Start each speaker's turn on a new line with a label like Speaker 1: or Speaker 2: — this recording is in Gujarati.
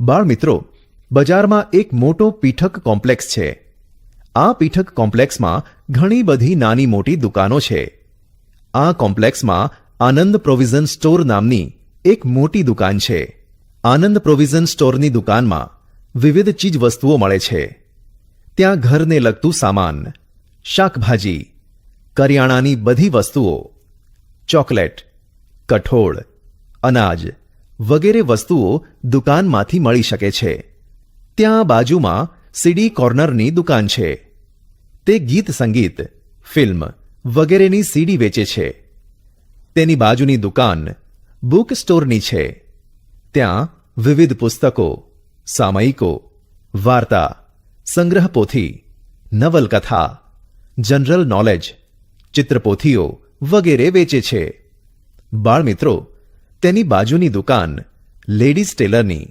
Speaker 1: બાળમિત્રો બજારમાં એક મોટો પીઠક કોમ્પ્લેક્સ છે. આ પીઠક કોમ્પ્લેક્સમાં ઘણી બધી નાની મોટી દુકાનો છે. આ કોમ્પ્લેક્સમાં આનંદ પ્રોવિઝન સ્ટોર નામની એક મોટી દુકાન છે. આનંદ પ્રોવિઝન સ્ટોરની દુકાનમાં વિવિધ ચીજ વસ્તુઓ મળે છે. ત્યાં ઘરને લગતું સામાન, શાકભાજી, કરિયાણાની બધી વસ્તુઓ, ચોકલેટ, કઠોળ, અનાજ વગેરે વસ્તુઓ દુકાનમાંથી મળી શકે છે. ત્યાં બાજુમાં સીડી કોર્નરની દુકાન છે. તે ગીત સંગીત, ફિલ્મ વગેરેની સીડી વેચે છે. તેની બાજુની દુકાન બુક સ્ટોરની છે. ત્યાં વિવિધ પુસ્તકો, સામયિકો, વાર્તા સંગ્રહ પોથી નવલકથા, જનરલ નોલેજ, ચિત્રપોથીઓ વગેરે વેચે છે. બાળમિત્રો તેની બાજુની દુકાન લેડીઝ ટેલરની.